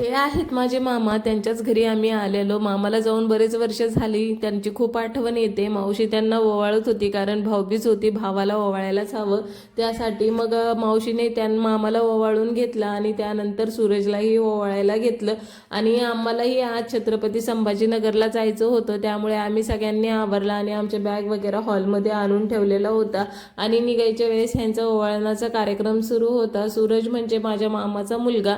हे आहेत माझे मामा त्यांच्याच घरी आम्ही आलेलो. मामाला जाऊन बरेच वर्ष झाली त्यांची खूप आठवण येते. मावशी त्यांना ओवाळत होती कारण भाऊबीज होती भावाला ओवाळायलाच हवं. त्यासाठी मग मावशीने त्या मामाला ओवाळून घेतला आणि त्यानंतर सूरजलाही ओवाळायला घेतलं. आणि आम्हालाही आज छत्रपती संभाजीनगरला जायचं होतं. त्यामुळे आम्ही सगळ्यांनी आवरला आणि आमच्या बॅग वगैरे हॉलमध्ये आणून ठेवलेला होता. आणि निघायच्या वेळेस ह्यांचा ओवाळण्याचा कार्यक्रम सुरू होता. सूरज म्हणजे माझ्या मामाचा मुलगा.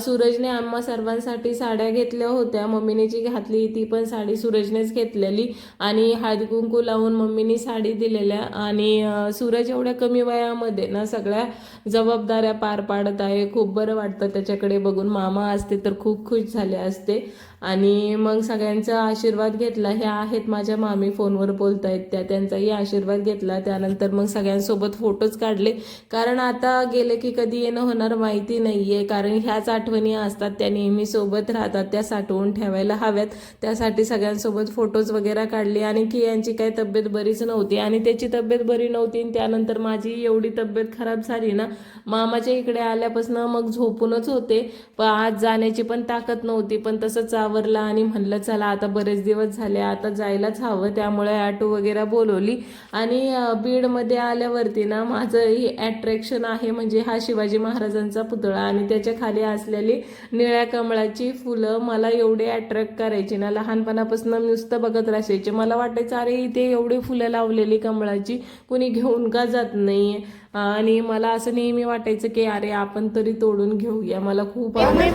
सूरजने आम्हा सर्वांसाठी साड्या घेतल्या होत्या. मम्मीने जी घातली ती पण साडी सूरजनेच घेतलेली. आणि हळदी कुंकू लावून मम्मीने साडी दिलेल्या. आणि सूरज एवढ्या कमी वयामध्ये ना सगळ्या जबाबदाऱ्या पार पाडत आहे. खूप बरं वाटतं त्याच्याकडे बघून. मामा असते तर खूप खुश झाले असते. आणि मग सगळ्यांचा आशीर्वाद घेतला. ह्या आहेत माझ्या मामी फोनवर बोलत आहेत त्या त्यांचाही आशीर्वाद घेतला. त्यानंतर मग सगळ्यांसोबत फोटोज काढले. कारण आता गेले की कधी येणं होणार माहिती नाही आहे कारण ह्याच आठवणी असतात. त्या नेहमी सोबत राहतात त्या साठवून ठेवायला हव्यात. त्यासाठी सगळ्यांसोबत फोटोज वगैरे काढले आणि की यांची काही तब्येत बरीच नव्हती. आणि त्याची तब्येत बरी नव्हती आणि त्यानंतर माझी एवढी तब्येत खराब झाली ना मामाच्या इकडे आल्यापासून मग झोपूनच होते. पण आज जाण्याची पण ताकद नव्हती पण तसंच आवरला आणि म्हणलं चला आता बरेच दिवस झाले आता जायलाच हवं. त्यामुळे ऑटो वगैरे बोलवली. आणि बीडमध्ये आल्यावरती ना माझं ही अट्रॅक्शन आहे म्हणजे हा शिवाजी महाराजांचा पुतळा आणि त्याच्याखाली असलेली निळ्या कमळाची फुलं मला एवढे अट्रॅक्ट करायची ना. लहानपणापासून नुसतं बघत राहायचे. मला वाटायचं अरे इथे एवढी फुलं लावलेली कमळाची. कुणी घेऊन का जात नाही आणि मला असं नेहमी वाटायचं की अरे आपण तरी तोडून घेऊया. मला खूप म्हणजे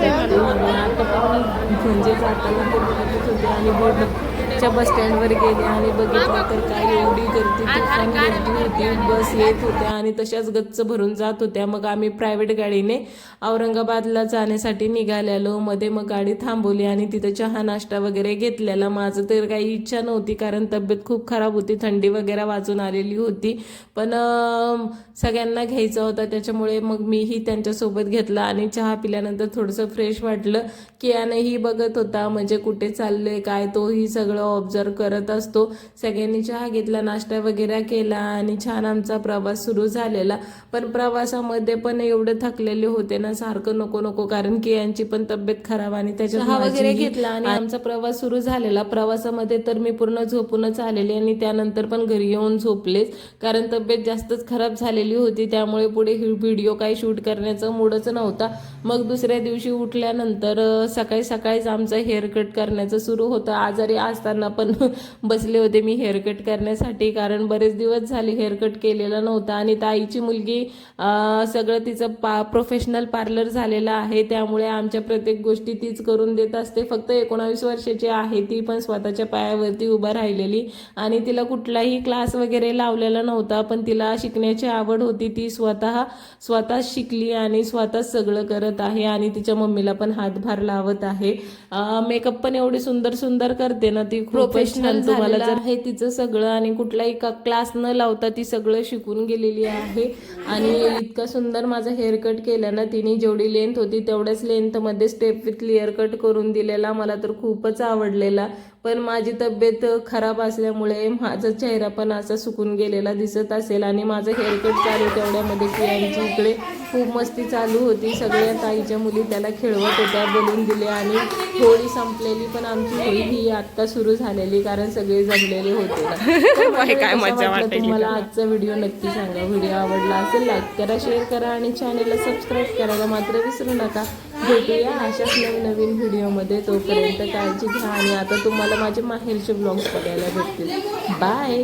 जाताना होते आणि बोर्डच्या बस स्टँडवर गेले आणि बघितलं तर काय एवढी गर्दी तुफान गर्दी होती. बस येत होत्या आणि तशाच गच्च भरून जात होत्या. मग आम्ही प्रायव्हेट गाडीने औरंगाबादला जाण्यासाठी निघालेलो. मध्ये मग गाडी थांबवली आणि तिथं चहा नाश्ता वगैरे घेतलेला. माझं तर काही इच्छा नव्हती कारण तब्येत खूप खराब होती. थंडी वगैरे वाजून आलेली होती. पण सगळ्यांना घ्यायचा होता. त्याच्यामुळे मग मीही त्यांच्यासोबत घेतला आणि चहा पिल्यानंतर थोडंसं फ्रेश वाटलं. की यानेही बघत होता म्हणजे कुठे चालले काय तोही सगळं ऑब्झर्व करत असतो. सगळ्यांनी चहा घेतला नाश्ता वगैरे केला आणि छान आमचा प्रवास सुरू झालेला. पण प्रवासामध्ये पण एवढे थकलेले होते ना सारखं नको नको कारण की यांची पण तब्येत खराब आणि त्याच्या चहा वगैरे घेतला आणि आमचा प्रवास सुरू झालेला. प्रवासामध्ये तर मी पूर्ण झोपूनच आलेले आणि त्यानंतर पण घरी येऊन झोपलेच. कारण तब्येत जास्तच खराब झालेली होती त्यामुळे पुढे व्हिडिओ काही शूट करण्याचा मूडच नव्हता. मग दुसऱ्या दिवशी उठल्यानंतर सकाळी सकाळीच आमचं हेअर कट करण्याचं सुरू होतं. आजारी असताना पण बसले होते मी हेअर कट करण्यासाठी कारण बरेच दिवस झाले हेअर कट केलेला नव्हता. आणि ताईची मुलगी सगळं तिचं पा प्रोफेशनल पार्लर झालेलं आहे. त्यामुळे आमच्या प्रत्येक गोष्टी तीच करून देत असते. फक्त एकोणावीस वर्षाची आहे ती पण स्वतःच्या पायावरती उभा राहिलेली. आणि तिला कुठलाही क्लास वगैरे लावलेला नव्हता पण तिला शिकण्याची आवड होती ती स्वतः स्वतः शिकली आणि स्वतः सगळं करत आहे आणि तिच्या मम्मीला पण हातभार लावत आहे. मेकअप पण एवढी सुंदर सुंदर करते ना ती. प्रोफेशनल तुम्हाला जर आहे तिचं सगळं आणि कुठलाही क्लास न लावता ती सगळं शिकून गेलेली आहे. आणि इतका सुंदर माझा हेअर कट केला ना तिने जेवढी लेंथ होती तेवढ्याच लेंथमध्ये स्टेप विथ लेअर कट करून दिलेला. मला तर खूपच आवडलेला. पण माझी तब्येत खराब असल्यामुळे माझा चेहरा पण असा सुकून गेलेला दिसत असेल आणि माझं हेअर कट चालू तेवढ्यामध्ये कियांची इकडे खूप मस्ती चालू होती. सगळ्या ताईच्या मुली त्याला खेळवत होत्या बोलून दिले आणि होळी संपलेली पण आमची होळी ही आत्ता सुरू झालेली कारण सगळे जमलेले होते. काय मजा तुम्हाला आजचा व्हिडिओ नक्की सांगा. व्हिडिओ आवडला असेल लाईक करा शेअर करा आणि चॅनलला सबस्क्राईब करायला मात्र विसरू नका. भेटूया अशाच नवीन नवीन व्हिडिओमध्ये तोपर्यंत काळजी घ्या आणि आता तुम्हाला माझे माहेरचे ब्लॉग्स बघायला भेटतील. बाय